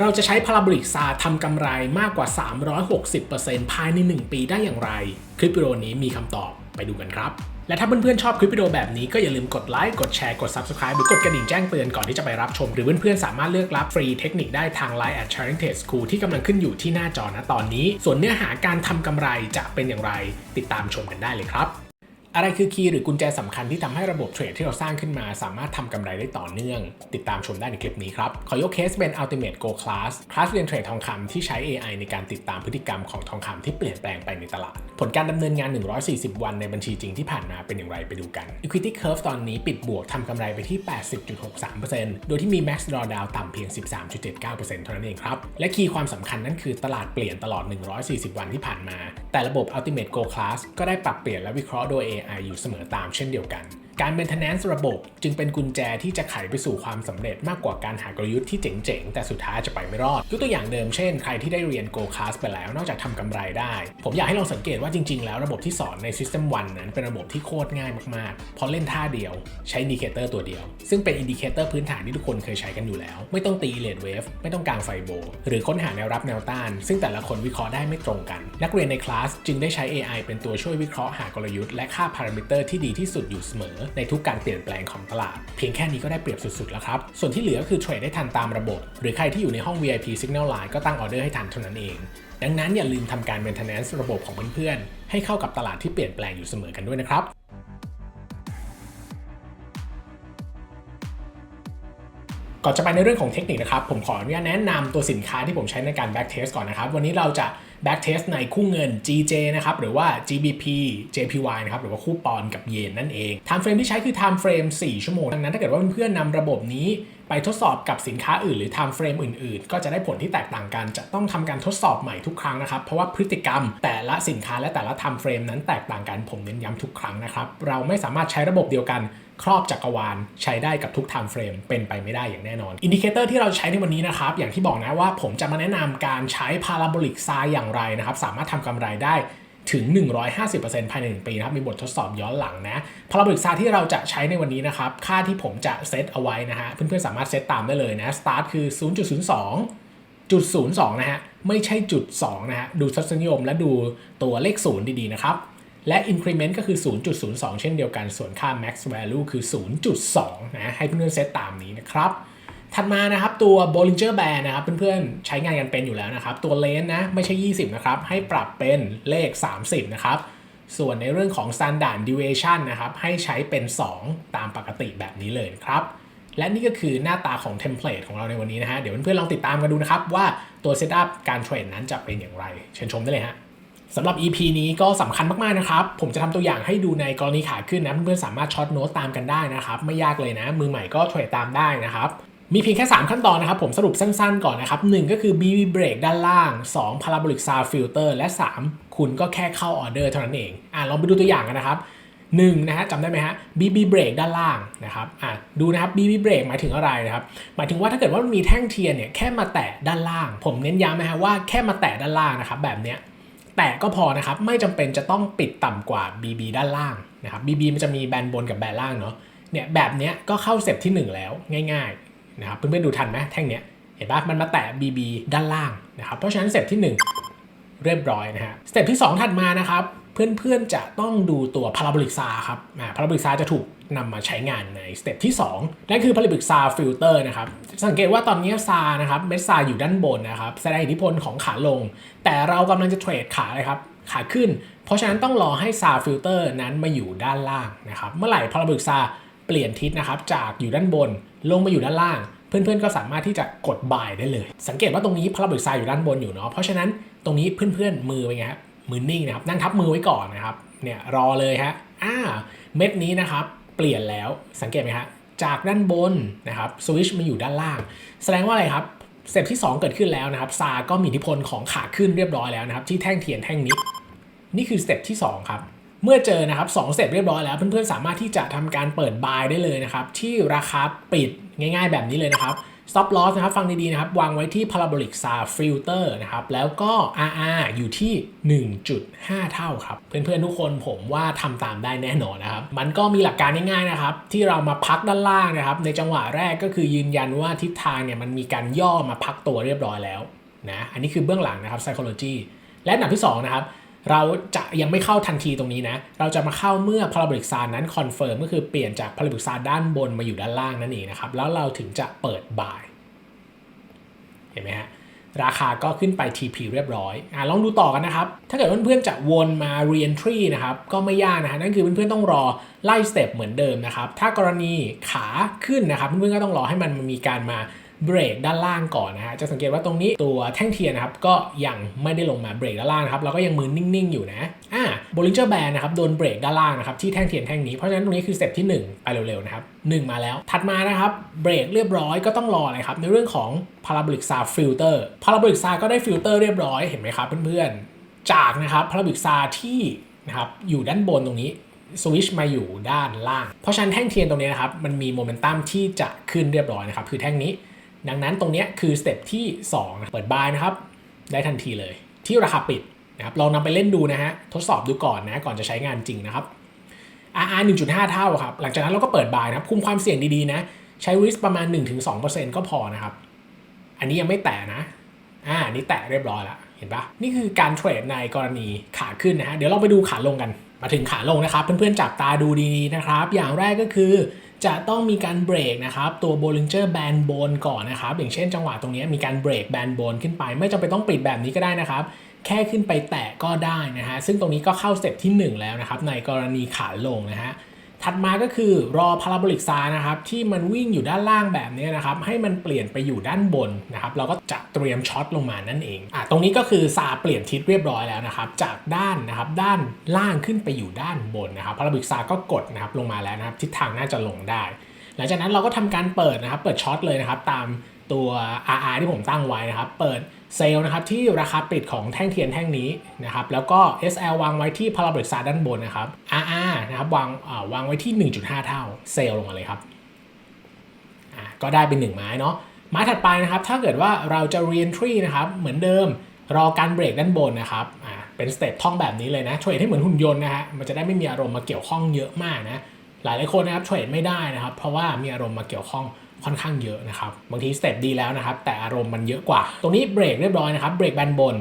เราจะใช้พาราบลิกซาทำกำไรมากกว่า 360%ภายใน 1 ปีได้อย่างไร คลิปวิดีโอนี้มีคำตอบไปดูกันครับและถ้าเพื่อนๆชอบคลิปวิดีโอแบบนี้ก็อย่าลืมกดไลค์ กดแชร์ กด Subscribe หรือกดกระดิ่งแจ้งเตือนก่อนที่จะไปรับชม หรือเพื่อนๆสามารถเลือกรับฟรีเทคนิคได้ทาง Line at Sharing t e School ที่กำลังขึ้นอยู่ที่หน้าจอณตอนนี้ ส่วนเนื้อหาการทำกำไรจะเป็นอย่างไร ติดตามชมกันได้เลยครับ อะไรคือคีย์หรือกุญแจสำคัญที่ทำให้ระบบเทรดที่เราสร้างขึ้นมา สามารถทำกำไรได้ต่อเนื่อง ติดตามชมได้ในคลิปนี้ครับ ขอยกเคสเป็น Ultimate Go Class คลาสเรียนเทรดทองคำที่ใช้ AI ในการติดตามพฤติกรรมของทองคำที่เปลี่ยนแปลงไปในตลาด ผลการดำเนินงาน 140 วันในบัญชีจริงที่ผ่านมาเป็นอย่างไรไปดูกัน Equity Curve ตอนนี้ปิดบวกทำกำไรไปที่ 80.63%โดยที่มี Max Drawdown ต่ำเพียง 13.79%เท่านั้นเองครับ และคีย์ความสำคัญนั่นคือตลาดเปลี่ยนตลอด 140 วันที่ผ่านมา แต่ระบบ Ultimate Go Class ก็ได้ปรับเปลี่ยนและวิเคราะห์โดย AI อยู่เสมอตามเช่นเดียวกัน การ maintenance ระบบจึงเป็นกุญแจที่จะไขไปสู่ความสำเร็จมากกว่าการหากลยุทธ์ที่เจ๋งๆ แต่สุดท้ายจะไปไม่รอดยกตัวอย่างเดิมเช่นใครที่ได้เรียน Go Class ไปแล้วนอกจากทำกำไรได้ ผมอยากให้ลองสังเกตว่าจริงๆ แล้วระบบที่สอนใน System 1 นั้นเป็นระบบที่โคตรง่ายมากๆ เพราะเล่นท่าเดียวใช้อินดิเคเตอร์ตัวเดียว ซึ่งเป็นอินดิเคเตอร์พื้นฐานที่ทุกคนเคยใช้กันอยู่แล้ว ไม่ต้องตีเลดเวฟไม่ต้องกางไฟโบ หรือค้นหาแนวรับแนวต้าน ซึ่งแต่ละคนวิเคราะห์ได้ไม่ตรงกัน นักเรียนในคลาสจึงได้ใช้ AI เป็นตัวช่วยวิเคราะห์หากลยุทธ์และค่าพารามิเตอร์ที่ดีที่สุดอยู่เสมอในทุกการเปลี่ยนแปลงของตลาด เพียงแค่นี้ก็ได้เปรียบสุดๆแล้วครับ ส่วนที่เหลือคือเทรดได้ทันตามระบบ หรือใครที่อยู่ในห้อง VIP Signal Line ก็ตั้งออเดอร์ให้ทันเท่านั้นเอง ดังนั้นอย่าลืมทำการ maintenance ระบบของเพื่อนๆให้เข้ากับตลาดที่เปลี่ยนแปลงอยู่เสมอกันด้วยนะครับ ก่อนจะไปในเรื่องของเทคนิคนะครับ ผมขออนุญาตแนะนำตัวสินค้าที่ผมใช้ในการ back test ก่อนนะครับ วันนี้เราจะ back test ในคู่เงิน GJ นะครับ หรือว่า GBP JPY นะครับ หรือว่าคู่ปอนกับเยนนั่นเอง time frame ที่ใช้คือ time frame 4 ชั่วโมง ดังนั้นถ้าเกิดว่าเพื่อนๆนำระบบนี้ไปทดสอบกับสินค้าอื่นหรือ time frame อื่นๆ ก็จะได้ผลที่แตกต่างกัน จะต้องทำการทดสอบใหม่ทุกครั้งนะครับ เพราะว่าพฤติกรรมแต่ละสินค้าและแต่ละ time frame นั้นแตกต่างกัน ผมเน้นย้ำทุกครั้งนะครับ เราไม่สามารถใช้ระบบเดียวกัน ครอบจักรวาลใช้ได้กับทุก time frame เป็นไปไม่ได้อย่างแน่นอนอินดิเคเตอร์ที่เราใช้ในวันนี้นะครับอย่างที่บอกนะว่าผมจะมาแนะนำการใช้ parabolic size อย่างไรนะครับสามารถทำกำไรได้ถึง 150%ภายใน 1 ปีนะครับ มีบททดสอบย้อนหลังนะ parabolic size ที่เราจะใช้ในวันนี้นะครับ ค่าที่ผมจะเซตเอาไว้นะฮะ เพื่อนๆ สามารถเซตตามได้เลยนะ start คือ 0.02 จุด 02 นะฮะ ไม่ใช่จุด 2 นะฮะ ดูทศนิยมและดูตัวเลข 0 ดี ๆ นะครับ และ increment ก็คือ 0.02 เช่นเดียวกัน ส่วนค่า max value คือ 0.2 นะ ให้เพื่อนๆเซตตามนี้นะครับ ถัดมานะครับตัว Bollinger Band นะครับ เพื่อนๆ ใช้งานกันเป็นอยู่แล้วนะครับ ตัวเลนนะ ไม่ใช่ 20 นะครับ ให้ปรับเป็นเลข 30 นะครับ ส่วนในเรื่องของ standard deviation นะครับ ให้ใช้เป็น 2 ตามปกติแบบนี้เลยครับและนี่ก็คือหน้าตาของเทมเพลตของเราในวันนี้นะฮะ เดี๋ยวเพื่อนๆลองติดตามกันดูนะครับ ว่าตัวเซตอัพการเทรดนั้นจะเป็นอย่างไร เชิญชมได้เลยฮะ สำหรับ EP นี้ก็สำคัญมากๆนะครับ ผมจะทำตัวอย่างให้ดูในกรณีขาขึ้นนะเพื่อนๆสามารถช็อตโน้ตตามกันได้นะครับ ไม่ยากเลยนะ มือใหม่ก็เทรดตามได้นะครับมีเพียงแค่ 3 ขั้นตอนนะครับ ผมสรุปสั้นๆก่อนนะครับ 1 ก็คือ BB break ด้านล่าง 2 parabolic sound filter และ 3 คุณก็แค่เข้าออเดอร์เท่านั้นเองอะลองไปดูตัวอย่างกันนะครับ1นะฮะจำได้ไหมฮะ BB break ด้านล่างนะครับอะดูนะครับ BB break หมายถึงอะไรนะครับ หมายถึงว่าถ้าเกิดว่ามันมีแท่งเทียนเนี่ยแค่มาแตะด้านล่าง ผมเน้นย้ำนะฮะว่าแค่มาแตะด้านล่างนะครับแบบเนี้ย แต่ก็พอนะครับไม่จำเป็นจะต้องปิดต่ำกว่า BB ด้านล่างนะครับ BB มันจะมีแบนบนกับแบนล่างเนาะเนี่ยแบบเนี้ยก็เข้าเซตที่ 1 แล้วง่ายๆนะครับเพื่อนๆดูทันไหมแท่งเนี้ยเห็นปะมันมาแตะ BB ด้านล่างนะครับเพราะฉะนั้นเซตที่ 1 เรียบร้อยนะฮะสเต็ปที่ 2 ถัดมานะครับ เพื่อนๆจะต้องดูตัวพาราโบลิกซาครับพาราโบลิกซาจะถูกนำมาใช้งานในสเต็ปที่ 2 นั่นคือพาราโบลิกซาฟิลเตอร์นะครับ สังเกตว่าตอนนี้ซานะครับเม็ดซาอยู่ด้านบนนะครับแสดงอิทธิพลของขาลง แต่เรากำลังจะเทรดขาเลยครับขาขึ้น เพราะฉะนั้นต้องรอให้ซาฟิลเตอร์นั้นมาอยู่ด้านล่างนะครับเมื่อไหร่พาราโบลิกซาเปลี่ยนทิศนะครับจากอยู่ด้านบนลงมาอยู่ด้านล่างเพื่อนๆ ก็สามารถที่จะกดบายได้เลย สังเกตว่าตรงนี้พาราโบลิกซาอยู่ด้านบนอยู่เนาะ เพราะฉะนั้นตรงนี้เพื่อนๆ มือเป็นไงครับ มือนิ่งนะครับนั่งทับมือไว้ก่อนนะครับเนี่ยรอเลยฮะอ่าเม็ดนี้นะครับเปลี่ยนแล้วสังเกตไหมฮะจากด้านบนนะครับสวิชมาอยู่ด้านล่าง แสดงว่าอะไรครับสเต็ปที่ 2 เกิดขึ้นแล้วนะครับซาก็มีอิทธิพลของขาขึ้นเรียบร้อยแล้วนะครับที่แท่งเทียนแท่งนี้ นี่คือสเต็ปที่ 2 ครับเมื่อเจอนะครับ2สเต็ปเรียบร้อยแล้วเพื่อนๆสามารถที่จะทำการเปิดบายได้เลยนะครับที่ราคาปิดง่าย ๆ แบบนี้เลยนะครับ stop loss นะครับฟังดีๆนะครับ วางไว้ที่ parabolic SAR filter นะครับ แล้วก็ RR อยู่ที่ 1.5 เท่าครับ เพื่อนๆทุกคนผมว่าทำตามได้แน่นอนนะครับ มันก็มีหลักการง่ายๆนะครับ ที่เรามาพักด้านล่างนะครับ ในจังหวะแรกก็คือยืนยันว่าทิศทางเนี่ยมันมีการย่อมาพักตัวเรียบร้อยแล้วนะ อันนี้คือเบื้องหลังนะครับ psychology และอันดับที่สองนะครับ เราจะยังไม่เข้าทันทีตรงนี้นะ เราจะมาเข้าเมื่อ parabolic SAR นั้น confirm ก็คือเปลี่ยนจาก parabolic SAR ด้านบนมาอยู่ด้านล่างนั่นเองนะครับ แล้วเราถึงจะเปิด buy เห็นไหมฮะ ราคาก็ขึ้นไป TP เรียบร้อยอะลองดูต่อกันนะครับ ถ้าเกิดเพื่อนๆจะวนมา re-entry นะครับ ก็ไม่ยากนะฮะ นั่นคือเพื่อนๆต้องรอไล่สเต็ปเหมือนเดิมนะครับ ถ้ากรณีขาขึ้นนะครับ เพื่อนๆก็ต้องรอให้มันมีการมา เบรกด้านล่างก่อนนะฮะจะสังเกตว่าตรงนี้ตัวแท่งเทียนนะครับก็ยังไม่ได้ลงมาเบรกด้านล่างนะครับเราก็ยังมือนิ่งๆอยู่นะอ่า Bollinger Band นะครับโดนเบรกด้านล่างนะครับที่แท่งเทียนแท่งนี้เพราะฉะนั้นตรงนี้คือสเต็ปที่ 1 ไปเร็วๆนะครับ1มาแล้ว ถัดมานะครับเบรกเรียบร้อยก็ต้องรออะไรครับในเรื่องของ Parabolic SAR Filter Parabolic SAR ก็ได้ฟิลเตอร์เรียบร้อยเห็นไหมครับเพื่อนๆจากนะครับ Parabolic SAR ที่นะครับอยู่ด้านบนตรงนี้สวิชมาอยู่ด้านล่าง เพราะฉะนั้นแท่งเทียนตรงนี้นะครับมันมีโมเมนตัมที่จะขึ้นเรียบร้อยนะครับคือแท่งนี้ ดังนั้นตรงนี้คือสเต็ปที่2นะเปิดบายนะครับ ได้ทันทีเลย ที่ราคาปิดนะครับลองนำไปเล่นดูนะฮะทดสอบดูก่อนนะก่อนจะใช้งานจริงนะครับ RR 1.5 เท่าครับ หลังจากนั้นเราก็เปิดบายนะครับ คุมความเสี่ยงดีๆนะ ใช้ risk ประมาณ 1-2%ก็พอนะครับ อันนี้ยังไม่แตะนะ อ่านี้แตะเรียบร้อยแล้วเห็นปะนี่คือการเทรดในกรณีขาขึ้นนะฮะเดี๋ยวเราไปดูขาลงกัน มาถึงขาลงนะครับ เพื่อนๆจับตาดูดีๆนะครับ อย่างแรกก็คือ จะต้องมีการเบรกนะครับตัวโบลิงเจอร์แบนโบนก่อนนะครับอย่างเช่นจังหวะตรงนี้มีการเบรกแบนบนขึ้นไป ไม่จำเป็นต้องปิดแบบนี้ก็ได้นะครับ แค่ขึ้นไปแตะก็ได้นะฮะซึ่งตรงนี้ก็เข้าสเต็ปที่ 1 แล้วนะครับในกรณีขาลงนะฮะ ถัดมาก็คือรอ parabolic SAR นะครับที่มันวิ่งอยู่ด้านล่างแบบนี้นะครับให้มันเปลี่ยนไปอยู่ด้านบนนะครับเราก็จะเตรียมช็อตลงมานั่นเองอะตรงนี้ก็คือ SAR เปลี่ยนทิศเรียบร้อยแล้วนะครับจากด้านนะครับด้านล่างขึ้นไปอยู่ด้านบนนะครับ parabolic SAR ก็กดนะครับลงมาแล้วนะครับทิศทางน่าจะลงได้ หลังจากนั้นเราก็ทำการเปิดนะครับเปิดช็อตเลยนะครับตาม ตัว RR ที่ผมตั้งไว้นะครับ เปิดเซลล์นะครับที่ราคาปิดของแท่งเทียนแท่งนี้นะครับ แล้วก็ SL วางไว้ที่ parabolic SAR ด้านบนนะครับ RR นะครับวางาวางไว้ที่ 1.5 เท่าเซลล์ลงมาเลยครับก็ได้เป็น 1 ไม้เนาะไม้ถัดไปนะครับ ถ้าเกิดว่าเราจะ re-entry นะครับ เหมือนเดิมรอการเบรกด้านบนนะครับเป็นสเต็ปท่องแบบนี้เลยนะเทรดให้เหมือนหุ่นยนต์นะฮะมันจะได้ไม่มีอารมณ์มาเกี่ยวข้องเยอะมากนะหลายหลายคนนะครับเทรดไม่ได้นะครับ เพราะว่ามีอารมณ์มาเกี่ยวข้อง ค่อนข้างเยอะนะครับบางทีสเต็ปดีแล้วนะครับแต่อารมณ์มันเยอะกว่า ตรงนี้เบรกเรียบร้อยนะครับเบรกแบนบน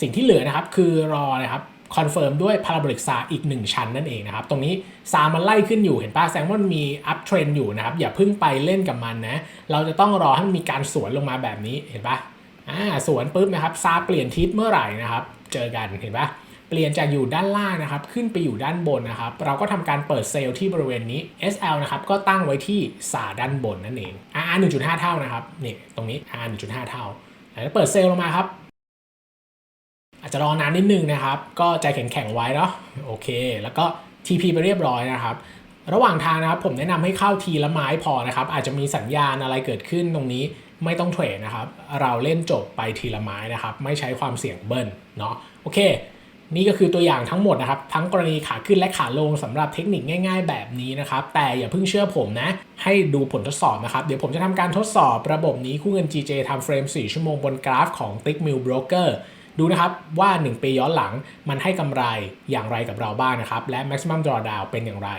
สิ่งที่เหลือนะครับคือรอนะครับคอนเฟิร์มด้วย parabolic SAR อีก 1 ชั้นนั่นเองนะครับ ตรงนี้ SAR มันไล่ขึ้นอยู่เห็นป่ะแสดงว่ามันมี up trend อยู่นะครับ อย่าเพิ่งไปเล่นกับมันนะ เราจะต้องรอให้มันมีการสวนลงมาแบบนี้เห็นป่ะอ่าสวนปุ๊บนะครับ SAR เปลี่ยนทิศเมื่อไหร่นะครับ เจอกันเห็นป่ะ เปลี่ยนจากอยู่ด้านล่างนะครับ ขึ้นไปอยู่ด้านบนนะครับ เราก็ทำการเปิดเซลล์ที่บริเวณนี้ SL นะครับ ก็ตั้งไว้ที่สาด้านบนนั่นเอง R 1.5 เท่านะครับนี่ตรงนี้ R 1.5 เท่า แล้วเปิดเซลล์ลงมาครับ อาจจะรอนานนิดนึงนะครับ ก็ใจแข็งๆไว้เนาะโอเค แล้วก็ TP ไปเรียบร้อยนะครับระหว่างทางนะครับผมแนะนำให้เข้าทีละไม้พอนะครับ อาจจะมีสัญญาณอะไรเกิดขึ้นตรงนี้ไม่ต้องเทรดนะครับ เราเล่นจบไปทีละไม้นะครับ ไม่ใช้ความเสี่ยงเบิ้ลเนาะโอเค นี่ก็คือตัวอย่างทั้งหมดนะครับ ทั้งกรณีขาขึ้นและขาลงสำหรับเทคนิคง่าย ๆ แบบนี้นะครับ แต่อย่าเพิ่งเชื่อผมนะ ให้ดูผลทดสอบนะครับ เดี๋ยวผมจะทำการทดสอบระบบนี้คู่เงิน GJ ทำเฟรม 4 ชั่วโมงบนกราฟของ t i c k m i l Broker ดูนะครับว่า 1 ปีย้อนหลังมันให้กำไรอย่างไรกับเราบ้างนะครับ และ maximum drawdown เป็นอย่างไร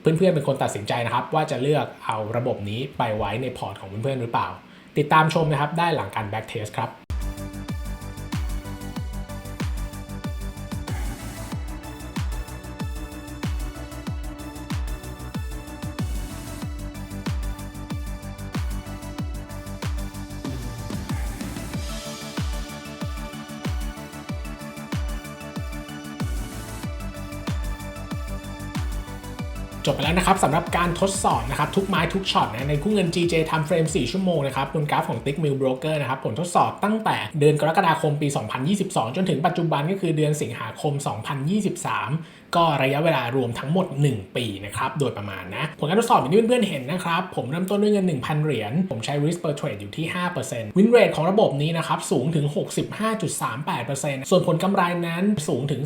เพื่อนๆเป็นคนตัดสินใจนะครับ ว่าจะเลือกเอาระบบนี้ไปไว้ในพอร์ตของเพื่อนๆหรือเปล่า ติดตามชมนะครับได้หลังการ back test ครับ จบไปแล้วนะครับสำหรับการทดสอบนะครับทุกไม้ทุกช็อตนะในคู่เงิน GJ ทำเฟรม 4 ชั่วโมงนะครับบนกราฟของ Tick Mill Broker นะครับผลทดสอบตั้งแต่เดือนกรกฎาคมปี 2022 จนถึงปัจจุบันก็คือเดือนสิงหาคม 2023 ก็ระยะเวลารวมทั้งหมด 1 ปีนะครับโดยประมาณนะผลการทดสอบอย่างที่เพื่อนๆเห็นนะครับผมเริ่มต้นด้วยเงิน 1,000 เหรียญผมใช้ risk per trade อยู่ที่ 5% win rate ของระบบนี้นะครับสูงถึง 65.38%ส่วนผลกำไรนั้นสูงถึง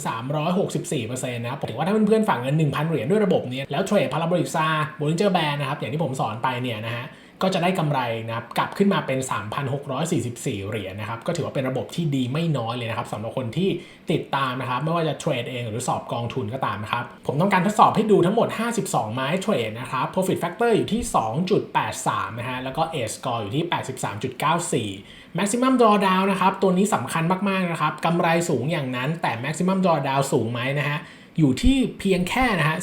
364%นะครับถือว่าถ้าเพื่อนๆฝากเงิน 1,000 เหรียญด้วยระบบนี้แล้วเทรด parabolic SAR Bollinger Band นะครับอย่างที่ผมสอนไปเนี่ยนะฮะก็จะได้กำไรนะครับกลับขึ้นมาเป็น 3,644 เหรียญนะครับก็ถือว่าเป็นระบบที่ดีไม่น้อยเลยนะครับสำหรับคนที่ติดตามนะครับไม่ว่าจะเทรดเองหรือสอบกองทุนก็ตามนะครับผมต้องการทดสอบให้ดูทั้งหมด 52 ไม้เทรดนะครับ profit factor อยู่ที่ 2.83 นะฮะแล้วก็ A score อยู่ที่ 83.94 maximum drawdown นะครับตัวนี้สำคัญมากๆนะครับกำไรสูงอย่างนั้นแต่ maximum drawdown สูงไหมนะฮะ อยู่ที่เพียงแค่นะฮะ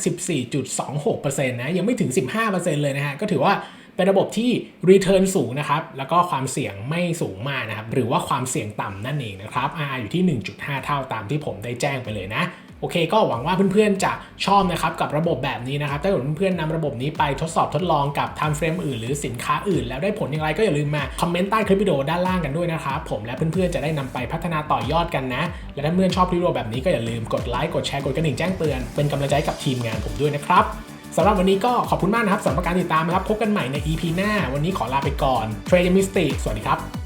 14.26%นะยังไม่ถึง 15%เลยนะฮะก็ถือว่าเป็นระบบที่ return สูงนะครับ แล้วก็ความเสี่ยงไม่สูงมากนะครับ หรือว่าความเสี่ยงต่ำนั่นเองนะครับ RR อยู่ที่ 1.5 เท่าตามที่ผมได้แจ้งไปเลยนะ โอเค ก็หวังว่าเพื่อนๆจะชอบนะครับกับระบบแบบนี้นะครับถ้าเกิดเพื่อนๆนำระบบนี้ไปทดสอบทดลองกับ time frame อื่นหรือสินค้าอื่น แล้วได้ผลอย่างไรก็อย่าลืมมาคอมเมนต์ใต้คลิปวิดีโอด้านล่างกันด้วยนะครับผมและเพื่อนๆจะได้นำไปพัฒนาต่อยอดกันนะ และถ้าเพื่อนชอบคลิปวิดีโอแบบนี้ก็อย่าลืมกดไลค์กดแชร์กดกระดิ่งแจ้งเตือนเป็นกำลังใจกับทีมงานผมด้วยนะครับสำหรับวันนี้ก็ขอบคุณมากนะครับสำหรับการติดตามนะครับพบกันใหม่ใน EP หน้า วันนี้ขอลาไปก่อนเทรดมิสติสวัสดีครับ